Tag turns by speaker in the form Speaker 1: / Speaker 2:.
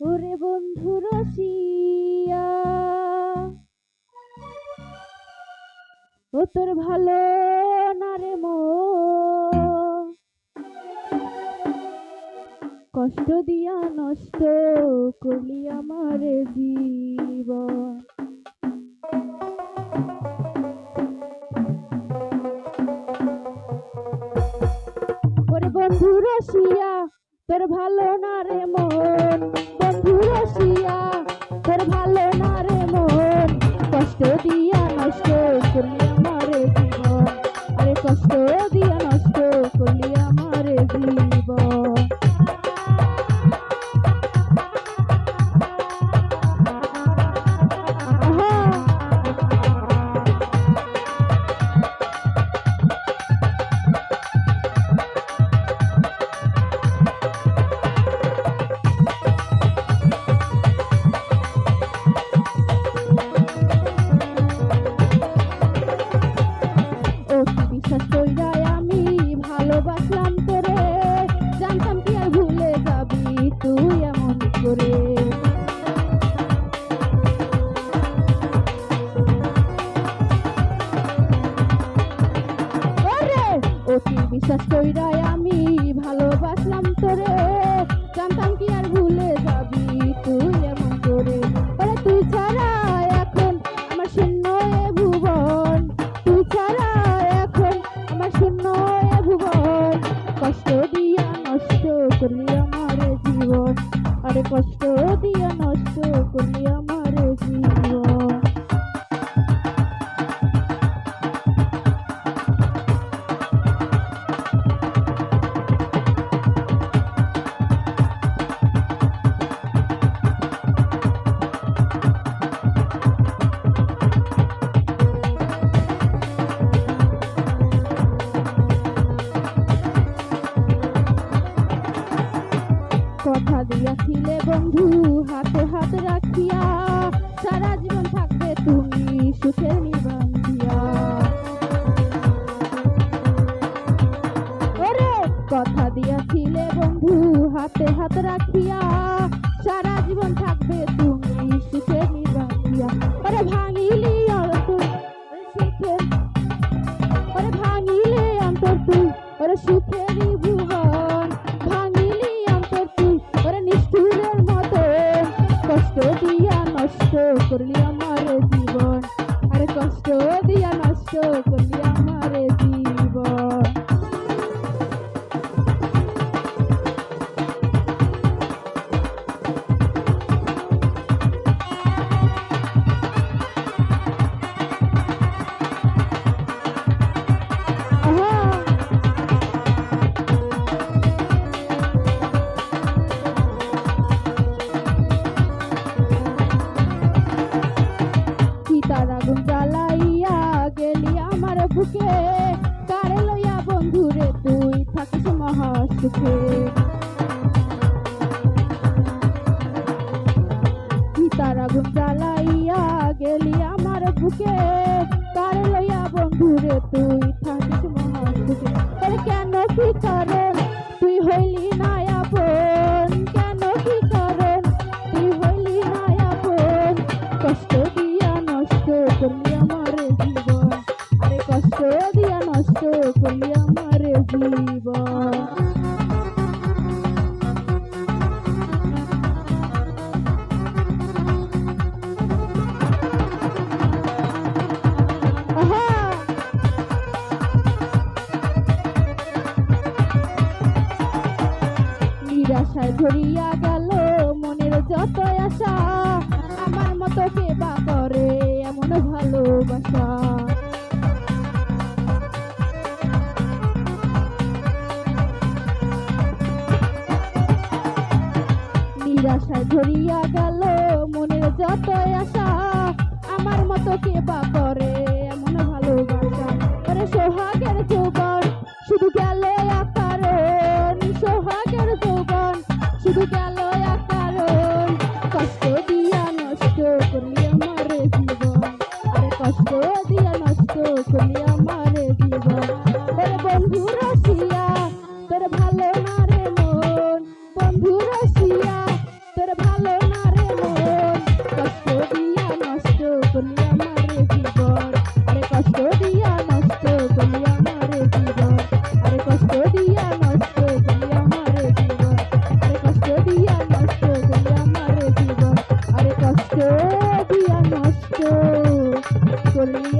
Speaker 1: ওরে বন্ধু রসিয়া, ও তোর ভালো না রে মো। কষ্ট দিয়া নষ্ট করলি আমার জীবন। ওরে বন্ধু রসিয়া, তোর ভালো না রে মন। বিশ্বাস কইরাই আমি ভালোবাসলাম তোরে। জানতাম কি আর ভুলে যাবি তুই এমন করে। ওরে তুই ছাড়া এখন আমার শূন্য এ ভুবন। তুই ছাড়া এখন আমার শূন্য এ ভুবন। কষ্ট দিয়া নষ্ট করলি আমার জীবন। আরে কষ্ট দিয়া নষ্ট করলি আমার কথা দিয়াছিলে বন্ধু, হাতে হাত রাখিয়া। সারা জীবন থাকবে তুমি সুখের নিবন্ধিয়া। ওরে, কথা দিয়াছিলে বন্ধু, হাতে হাত রাখিয়া। সারা জীবন থাকবে তুমি সুখে সীতার আগুন জ্বালাইয়া গেলি আমার বুকে কারে লইয়া বন্ধুরে তুই থাকিস মহা সুখে এর কেন কি কারণ? তুই হইলি না আপন। কেন কি কারণ? তুই হইলি না আপন। কষ্ট দিয়া নষ্ট করলি আমার জীবন। আরে কষ্ট দিয়া নষ্ট করলি আমার জীবন। ধরিয়া গেল মনের যত আশা, আমার মতো কে বা করে এমন ভালোবাসা? নিরাশায় ধরিয়া গেল মনের যত আশা, আমার মতো কে বা বলি